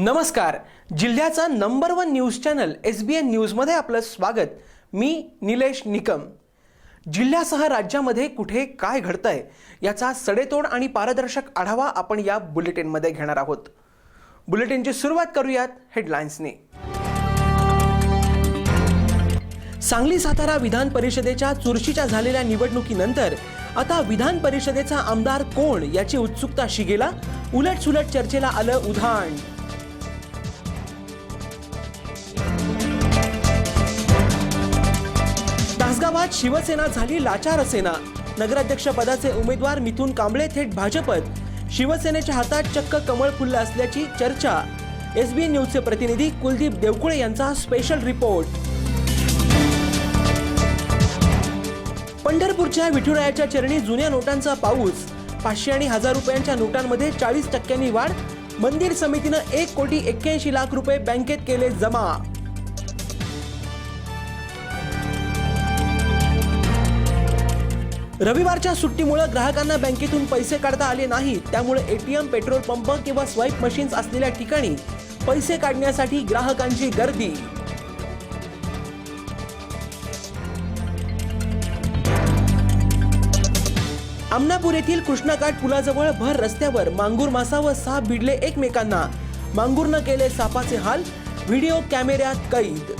नमस्कार. जिल्ह्याचा number one news channel S B N न्यूजमध्ये आपलं स्वागत. मी निलेश निकम. जिल्ह्यासह राज्यामध्ये कुठे काय घडतंय याचा सडेतोड आणि पारदर्शक आढावा आपण या बुलेटिनमध्ये घेणार आहोत. बुलेटिनची सुरुवात करूयात हेडलाईन्सने सांगली सातारा विधान परिषदेच्या चुरशीच्या झालेल्या निवडणुकीनंतर आता विधान परिषदेचा आमदार कोण याची उत्सुकता शिगेला? उलट सुलट चर्चेला आलं उधाण. राज्यात शिवसेना झाली लाचार सेना. नगराध्यक्ष पदाचे उमेदवार मिथून कांबळे थेट भाजपत. शिवसेनेच्या हातात चक्क कमळ फुललं असल्याची चर्चा. एस बी न्यूजचे प्रतिनिधी कुलदीप देवकुळे यांचा स्पेशल रिपोर्ट पंढरपूरच्या विठुरायाच्या चरणी जुन्या नोटांचा पाऊस. पाचशे आणि हजार रुपयांच्या नोटांमध्ये चाळीस टक्क्यांनी वाढ. मंदिर समितीनं एक कोटी एक्क्याऐंशी लाख रुपये बँकेत केले जमा. रविवारच्या सुट्टीमुळे ग्राहकांना बँकेतून पैसे काढता आले नाहीत त्यामुळे एटीएम पेट्रोल पंप किंवा स्वाईप मशीन्स असलेल्या ठिकाणी पैसे काढण्यासाठी ग्राहकांची गर्दी. आमनापूर येथील कृष्णाघाट पुलाजवळ भर रस्त्यावर मांगूर मासा व साप भिडले एकमेकांना. मांगूरनं केले सापाचे हाल. व्हिडिओ कॅमेऱ्यात कैद.